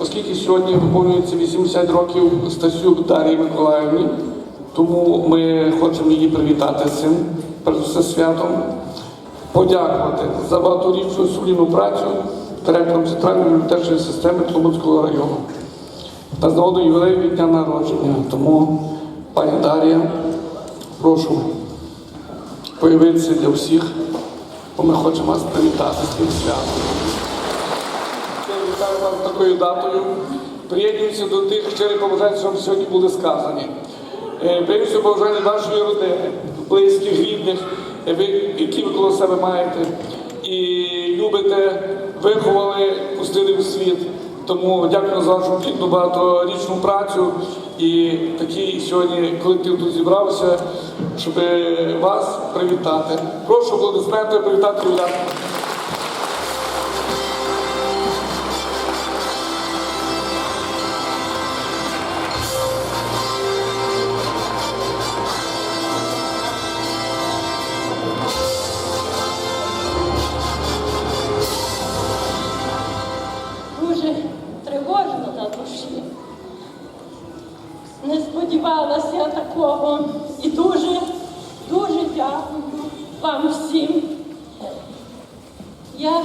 оскільки сьогодні виповнюється 80 років Стасюк Дар'ї Миколаївні, тому ми хочемо її привітати з цим все святом, подякувати за багаторічну сумлінну працю директором центральної бібліотечної системи Тлумацького району та з нагоди ювілею дня народження. Тому, пані Дар'я, прошу появитися для всіх, бо ми хочемо вас привітати з тим святом. З такою датою. Приєднуюся до тих щирих побажань, що сьогодні були сказані. Е, Приєднуюся до побажань вашої родини, близьких, рідних, е, які ви коло себе маєте. І любите, виховали, пустили в світ. Тому дякую за вашу плідну багаторічну працю і такий сьогодні колектив тут зібрався, щоб вас привітати. Прошу аплодисменти привітати тривожно на душі. Не сподівалася такого і дуже, дуже дякую вам всім. Я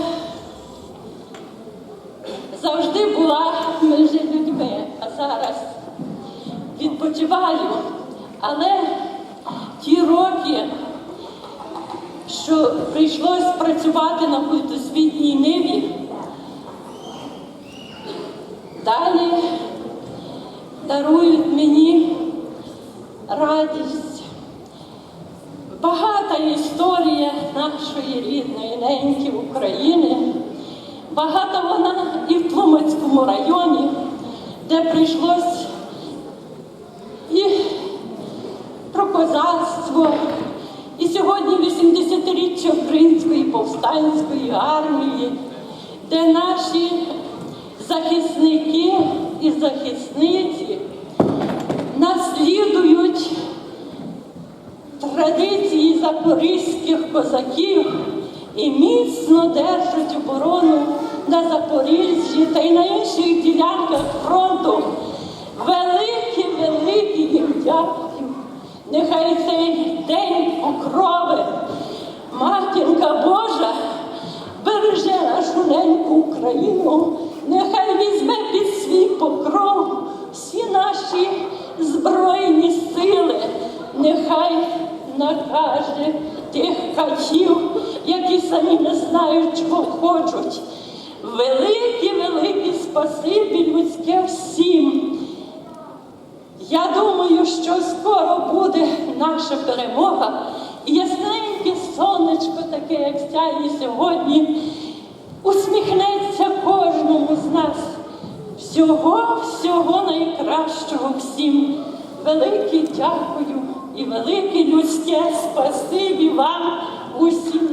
завжди була між людьми, а зараз відпочиваю. Але ті роки, що прийшлось працювати на культосвітній ниві, далі дарують мені радість. Багата історія нашої рідної неньки України. Багата вона і в Тлумацькому районі, де прийшлось і про козацтво, і сьогодні 80-річчя Української повстанської армії, де наші захисники і захисниці наслідують традиції запорізьких козаків і міцно держать оборону на Запоріжжі та й на інших ділянках фронту. Велике, велике їм дякую. Нехай цей день покрови, матінка Божа береже нашу неньку Україну, нехай візьме під свій покров всі наші збройні сили, нехай накаже тих качів, які самі не знають, чого хочуть. Велике, велике спасибі людське всім. Я думаю, що скоро буде наша перемога. Ясненьке сонечко, таке, як сяє сьогодні, всього, всього найкращого всім. Велике дякую і велике людське спасибі вам усім.